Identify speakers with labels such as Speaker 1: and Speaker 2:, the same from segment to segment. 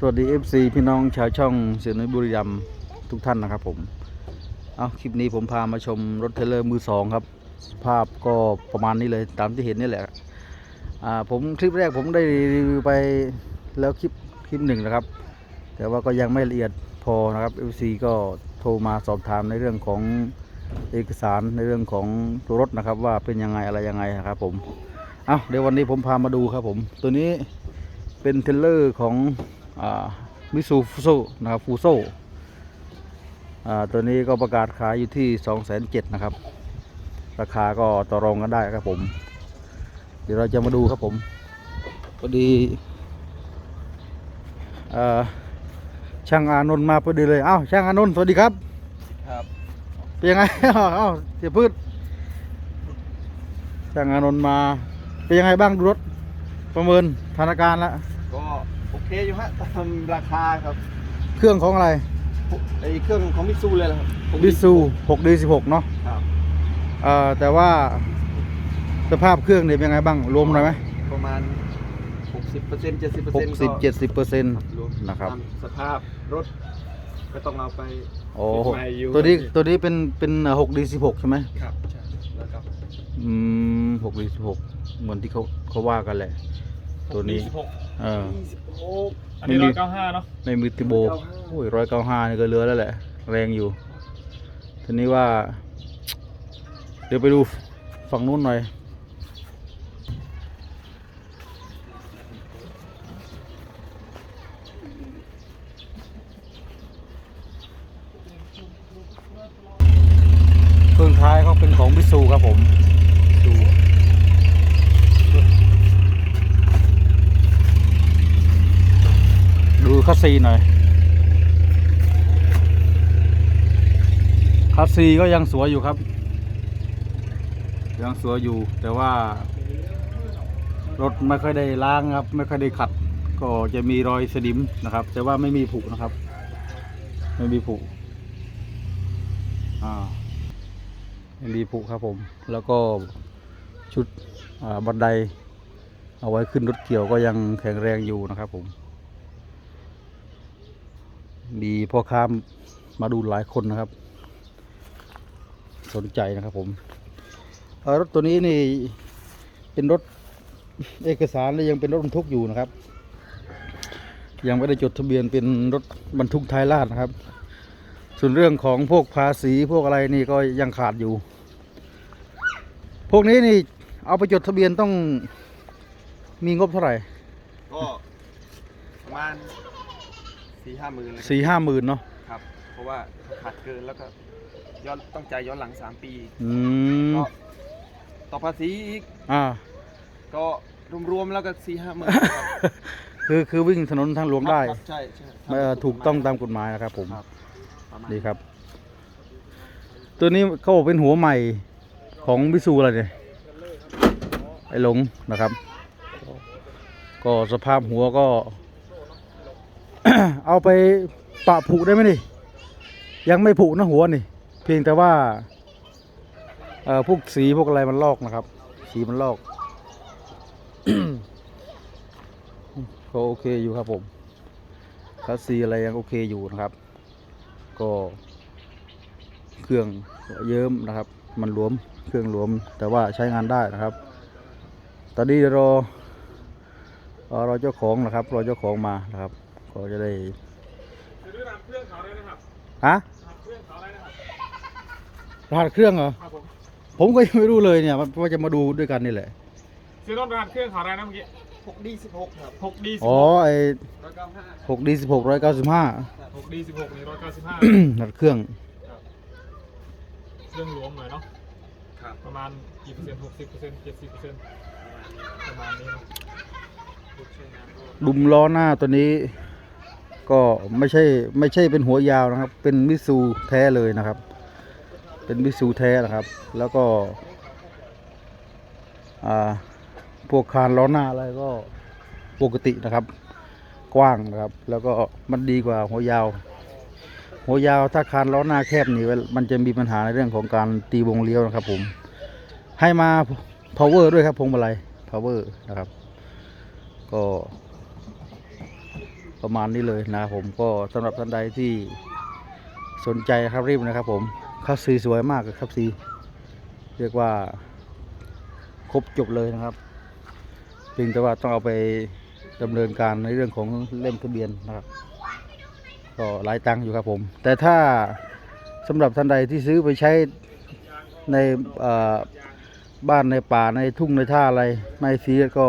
Speaker 1: สวัสดี FC พี่น้องชาวช่องเสียนุยบุรีรัมย์ทุกท่านนะครับผม เอาคลิปนี้ผมพามาชมรถเทเลอร์มือสองครับ สภาพก็ประมาณนี้เลยตามที่เห็นนี่แหละ อ่าผมคลิปแรกผมได้รีวิวไปแล้วคลิปคลิปหนึ่งนะครับ แต่ว่าก็ยังไม่ละเอียดพอนะครับ FC ก็โทรมาสอบถามในเรื่องของเอกสารในเรื่องของตัวรถนะครับ ว่าเป็นยังไงอะไรยังไงนะครับผม เอาเดี๋ยววันนี้ผมพามาดูครับผม ตัวนี้เป็นเทเลอร์ของ มิซูฟูโซนะครับฟูโซอ่าตัวนี้ก็ประกาศขายอยู่ที่2 7 0 0 0นะครับ ราคาก็ต่อรองกันได้ครับผม เดี๋ยวเราจะมาดูครับผมพอดีอ่าช่างอานนท์มาพอดีเลย เอ้าช่างอานนท์สวัสดีครับ
Speaker 2: ครับ
Speaker 1: เป็นยังไงเอ้าเสียพืชช่างอานนท์มาเป็นยังไงบ้างดูรถประเมินสถานการณ์ละ
Speaker 2: ก็ โอเคอยู่ฮะตามราคาครับ
Speaker 1: เครื่องของอะไร
Speaker 2: ไอเครื่องของมิตซูเลยนะครับ
Speaker 1: บิซู 6D16 เนาะ
Speaker 2: ครับ
Speaker 1: เอ่อแต่ว่าสภาพเครื่องเนี่ยเป็นยังไงบ้างรวมหน่อยไหม
Speaker 2: ประมาณ 60% 70%
Speaker 1: หกสิบเจ็ดสิบเปอร์เซ็นต์
Speaker 2: รวม
Speaker 1: นะครับ
Speaker 2: ตามสภาพรถก็ต้องเอาไป
Speaker 1: โอ้
Speaker 2: ติดใหม่อยู่
Speaker 1: ตัวนี้ตัวนี้เป็นเป็นหกดีสิบหกใช่ไหม
Speaker 2: ครับใช่แล้วก็
Speaker 1: อืมหกดีสิบหกเหมือนที่เขาเขาว่ากันแหละ ตัวนี้
Speaker 3: สิบหก
Speaker 1: เออ
Speaker 2: 26
Speaker 3: อันนี้
Speaker 1: ไม่มี
Speaker 3: ร้อยเก้าห้าเนาะ
Speaker 1: ในมือติโบโอ้ยร้อยเก้าห้านี่ก็เหลือแล้วแหละ แรงอยู่ ทีนี้ว่า เดี๋ยวไปดูฝั่งนู้นหน่อย เครื่องท้ายเขาเป็นของบิซูครับผมดูดู คัสซีหน่อย คัสซีก็ยังสวยอยู่ครับ ยังสวยอยู่ แต่ว่ารถไม่ค่อยได้ล้างครับ ไม่ค่อยได้ขัด ก็จะมีรอยสนิมนะครับ แต่ว่าไม่มีผุนะครับ ไม่มีผุอ่าไม่มีผุครับผม แล้วก็ชุดบันไดเอาไว้ขึ้นรถเกี่ยวก็ยังแข็งแรงอยู่นะครับผม มีพ่อค้ามาดูหลายคนนะครับ สนใจนะครับผมรถตัวนี้นี่เป็นรถเอกสารและยังเป็นรถบรรทุกอยู่นะครับ ยังไม่ได้จดทะเบียนเป็นรถบรรทุกท้ายลาดนะครับ ส่วนเรื่องของพวกภาษีพวกอะไรนี่ก็ยังขาดอยู่ พวกนี้นี่เอาไปจดทะเบียนต้องมีงบเท่าไหร่
Speaker 2: ก็ประมาณ 4 5หมื่นเลยครับ
Speaker 1: สี่ห้าหมื่นเนาะ
Speaker 2: ครับ เพราะว่าขาดเกินแล้วก็ย้อนต้องจ่ายย้อนหลัง3ปี
Speaker 1: อืม
Speaker 2: ก็ต่อภาษีอีก
Speaker 1: อ่า
Speaker 2: ก็รวมๆแล้วก็4 5หมื่น
Speaker 1: คือคือวิ่งถนนทางหลวงได้
Speaker 2: ครับใช่ใช่
Speaker 1: เอ่อถูกต้องตามกฎหมายนะครับ ผม
Speaker 2: ครับประมาณ
Speaker 1: ดีครับ ตัวนี้เขาบอกเป็นหัวใหม่ของบิซูอะไรเนี่ยไอ้หลงนะครับ ก็สภาพหัวก็ เอาไปปะผุได้ไหมนี่ ยังไม่ผุนะหัวนี่ เพียงแต่ว่าเอ่อพวกสีพวกอะไรมันลอกนะครับ สีมันลอกก็โอเคอยู่ครับผมคัสซีอะไรยังโอเคอยู่นะครับ ก็เครื่องเยิ้มนะครับ มันหลวมเครื่องหลวม แต่ว่าใช้งานได้นะครับ ตอนนี้เรอเอ่อรอเจ้าของนะครับ รอเจ้าของมานะครับ ก็จะได้
Speaker 3: จะดูรหัสเครื่องเขาได้นะครับ
Speaker 1: ฮะ
Speaker 3: รหัสเครื่องเขาได้นะครับ
Speaker 1: รหัสเครื่องเหรอ
Speaker 3: ครับผม
Speaker 1: ผมก็ยังไม่รู้เลยเนี่ยว่าจะมาดูด้วยกันนี่แหละ
Speaker 3: ซื้อรถรหัสเครื่องเขาได้นะเมื่อกี้
Speaker 2: 6 D 16ครับ
Speaker 3: หกดีสิบ
Speaker 1: อ๋อ
Speaker 3: หก
Speaker 1: ไอ
Speaker 2: 195
Speaker 1: หกดีสิบหกร้อยเก้าสิบห้า
Speaker 3: หกดีสิบหกนี่ร้อยเก้าสิบห้าร
Speaker 1: หัสเครื่อง
Speaker 3: เครื่องรวมหน่อยเนาะ
Speaker 2: ครับ
Speaker 3: ประมาณกี่เปอร์เซ็นต์หกสิบเปอร์เซ็นต์เจ็ดสิบเปอร์เซ็นต์ประมาณนี้เนาะ
Speaker 1: ดุมล้อหน้าตัวนี้ ก็ไม่ใช่ไม่ใช่เป็นหัวยาวนะครับ เป็นมิตซูแท้เลยนะครับ เป็นมิตซูแท้นะครับ แล้วก็อ่าพวกคานล้อหน้าอะไรก็ปกตินะครับ กว้างนะครับ แล้วก็มันดีกว่าหัวยาว หัวยาวถ้าคานล้อหน้าแคบนี่มันจะมีปัญหาในเรื่องของการตีวงเลี้ยวนะครับ ผม ให้มา power ด้วยครับพวงมาลัย power นะครับ ก็ ประมาณนี้เลยนะครับผมก็สำหรับท่านใดที่สนใจครับรีบนะครับผมคัสซีสวยมากครับซีเรียกว่าครบจบเลยนะครับเพียงแต่ว่าต้องเอาไปดำเนินการในเรื่องของเล่มทะเบียนนะครับ ก็หลายตังค์อยู่ครับผม แต่ถ้าสำหรับท่านใดที่ซื้อไปใช้ในบ้านในป่าในทุ่งในท่าอะไรไม่ซีก็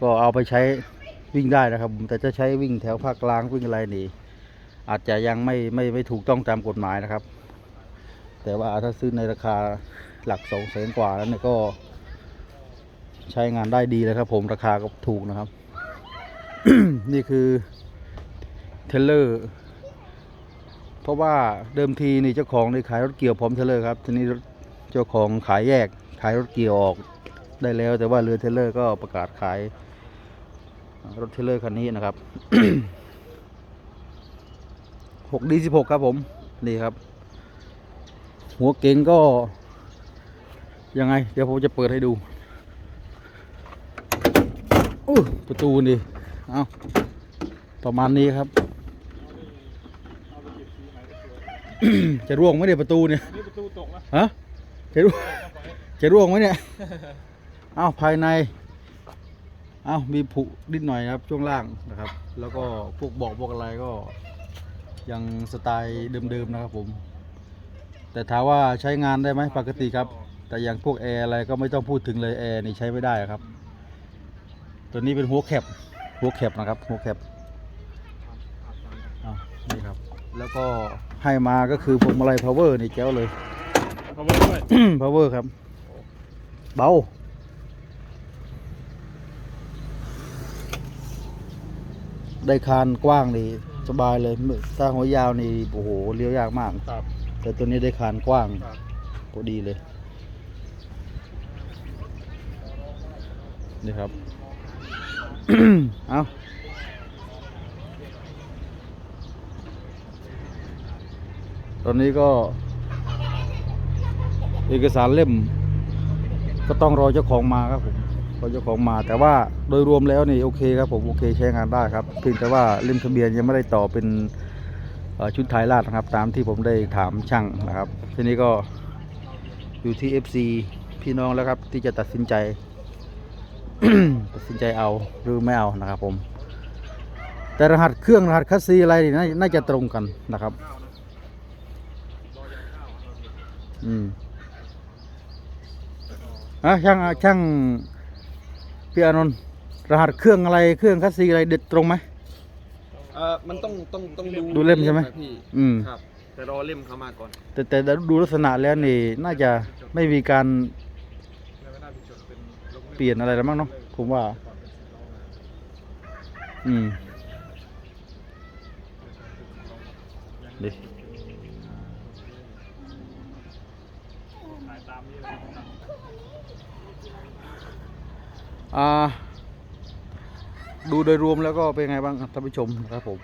Speaker 1: ก็เอาไปใช้ วิ่งได้นะครับ แต่จะใช้วิ่งแถวภาคกลางวิ่งอะไรนี่อาจจะยังไม่ไม่ไม่ถูกต้องตามกฎหมายนะครับ แต่ว่าถ้าซื้อในราคาหลักสองแสนกว่าแล้วเนี่ยก็ใช้งานได้ดีเลยครับ ผมราคาก็ถูกนะครับ นี่คือเทเลอร์เพราะว่าเดิมทีนี่เจ้าของนี่ขายรถเกี่ยวพร้อมเทเลอร์ครับทีนี้เจ้าของขายแยกขายรถเกี่ยวออกได้แล้ว แต่ว่าเรือเทเลอร์ก็ประกาศขาย รถเทเลอร์คันนี้นะครับหกดีสิบหกครับผม นี่ครับ หัวเก๋งก็ ยังไง เดี๋ยวผมจะเปิดให้ดูอู้ประตูนี่ เอาประมาณนี้ครับ จะร่วงไหมเนี่ยประตูเนี่ย
Speaker 3: ประตูตกนะ
Speaker 1: ฮะจะร่วงจะร่วงไหมเนี่ย เอาภายใน เอามีผุนิดหน่อยนะครับช่วงล่างนะครับ แล้วก็พวกเบอกพวกอะไรก็ยังสไตล์เดิมๆนะครับผม แต่ถามว่าใช้งานได้ไหมปกติครับ แต่อย่างพวกแอร์อะไรก็ไม่ต้องพูดถึงเลยแอร์นี่ใช้ไม่ได้ครับ ตัวนี้เป็นหัวแคบหัวแคบนะครับหัวแคบอ่านี่ครับ แล้วก็ให้มาก็คือพวงมาลัย power นี่แจ๋วเลย
Speaker 3: เขาบอกด้วย
Speaker 1: power ครับ เบา ได้คานกว้างนี่สบายเลยถ้าหัวยาวนี่โอ้โหเลี้ยวยากมาก
Speaker 3: ครับ
Speaker 1: แต่ตัวนี้ได้คานกว้าง
Speaker 3: ครับ
Speaker 1: พอดีเลย นี่ครับ เอาตอนนี้ก็ เอกสารเล่ม ก็ต้องรอเจ้าของมาครับผม รอเจ้าของมาแต่ว่าโดยรวมแล้วนี่โอเคครับผมโอเคใช้งานได้ครับเพียงแต่ว่าเล่มทะเบียนยังไม่ได้ต่อเป็นชุดท้ายลาดนะครับ ตามที่ผมได้ถามช่างนะครับ ทีนี้ก็อยู่ที่ FC พี่น้องแล้วครับ ที่จะตัดสินใจ ตัดสินใจเอาหรือไม่เอานะครับผม แต่รหัสเครื่องรหัสคัสซีอะไรนี่น่าจะตรงกันนะครับ อืมอะช่างช่าง พี่อานนท์รหัสเครื่องอะไรเครื่องคัสซีอะไรเด็ดตรงไหม
Speaker 2: เออมันต้องต้องต้องดู
Speaker 1: ดูเล่มใช่ไหม
Speaker 2: นะพี่
Speaker 1: อืม
Speaker 2: ครับ แต่รอเล่มเข้ามาก่อน
Speaker 1: แต่แต่ดูลักษณะแล้วนี่น่าจะไม่มีการ
Speaker 3: แล้วก็น่าจะจดเป็นลง
Speaker 1: เปลี่ยนอะไรแล้วมั้งเนาะผมว่า อืมดิ ดูโดยรวมแล้วก็เป็นไงบ้างครับท่านผู้ชมครับผม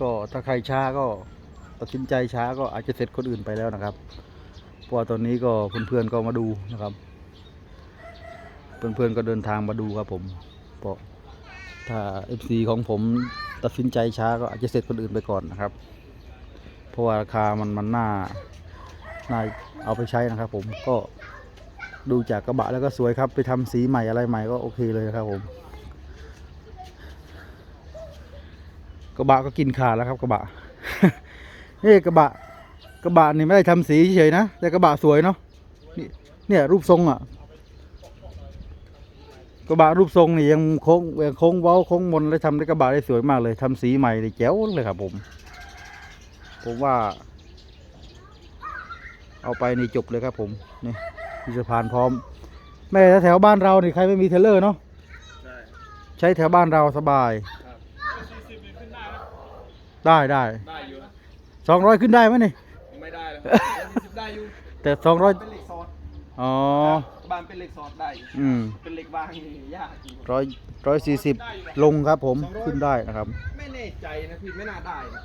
Speaker 1: ก็ถ้าใครช้าก็ตัดสินใจช้าก็อาจจะเสร็จคนอื่นไปแล้วนะครับเพราะว่าตอนนี้ก็เพื่อนๆก็มาดูนะครับ เพื่อนๆก็เดินทางมาดูครับผมเพราะถ้า FC ของผมตัดสินใจช้าก็อาจจะเสร็จคนอื่นไปก่อนนะครับ เพราะว่าราคามันมันน่าน่าเอาไปใช้นะครับ ผมก็ ดูจากกระบะแล้วก็สวยครับ ไปทำสีใหม่อะไรใหม่ก็โอเคเลยครับผมกระบะก็กินขาดแล้วครับกระบะนี่กระบะกระบะนี่ไม่ได้ทำสีเฉยนะแต่กระบะสวยเนาะนี่เนี่ยรูปทรงอะ กระบะรูปทรงนี่ยังโค้งยังโค้งเว้าโค้งมนและทำได้กระบะได้สวยมากเลยทำสีใหม่เลยแจ๋วเลยครับผม ผมว่า เอาไปนี่จบเลยครับผมนี่ มีสะพานพร้อม แม่ถ้าแถวบ้านเรานี่ใครไม่มีเทรลเลอร์เนาะ
Speaker 2: ใช่
Speaker 1: ใช้แถวบ้านเราสบาย
Speaker 2: ครับ
Speaker 3: สี่สิบนี่ขึ้นได้นะ
Speaker 1: ได้ได้
Speaker 2: ได้อยู่นะ
Speaker 1: สองร้อยขึ้นได้ไหมนี่
Speaker 2: ไม่ได้แล้วสิบได้อยู่
Speaker 1: แต่สองร้อย
Speaker 2: เป็นเหล็กซอส
Speaker 1: อ๋อ
Speaker 2: บ้านเป็นเหล็กซอสได้อยู่
Speaker 1: อืม
Speaker 2: เป็นเหล็กวางนี่ยากจริง
Speaker 1: ร้อยร้อยสี่สิบลงครับผมขึ้นได้นะครับ
Speaker 2: ไม่แน่ใจนะพี่ไม่น่าได้นะ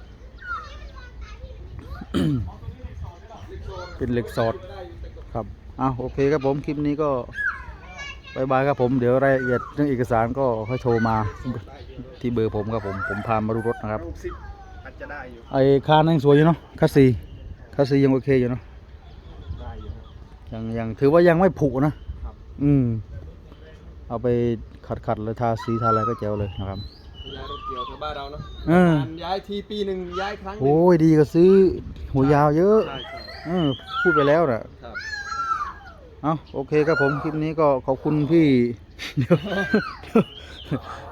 Speaker 1: เป็นเหล็กสอดครับ อ้าวโอเคครับผมคลิปนี้ก็บายบายครับผมเดี๋ยวรายละเอียดเรื่องเอกสารก็ค่อยโทรมาที่เบอร์ผมครับผมผมพามาดูรถนะครับ
Speaker 2: หกสิบอาจจะได้อยู่
Speaker 1: ไอ้คานยังสวยอยู่เนาะคัสซีคัสซียังโอเคอยู่เนาะ
Speaker 2: ได้อยู่ครับ
Speaker 1: ยังยังถือว่ายังไม่ผุนะครับอืมเอาไปขัดขัดๆเลยทาสีทาอะไรก็เจ๋วเลยนะครับ
Speaker 2: ย้ายรถเกี่ยวแถวบ้านเราเนาะ
Speaker 1: เออ
Speaker 2: การย้ายทีปีหนึ่งย้ายครั้งหนึ่ง
Speaker 1: โอ้ยดีก็ซื้อหัวยาวเยอะ
Speaker 2: ใช่ใช่
Speaker 1: เออพูดไปแล้วน่ะ
Speaker 2: ครับ
Speaker 1: เอาโอเคครับผมคลิปนี้ก็ขอบคุณพี่เดี๋ยว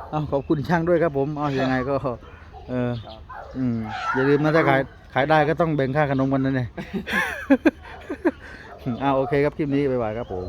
Speaker 1: เอาขอบคุณช่างด้วยครับผมเอายังไงก็ เอออืมอย่าลืมนะถ้าขายขายได้ก็ต้องแบ่งค่าขนมกันนั่นเองเอาโอเคครับคลิปนี้บ๊ายบายครับผม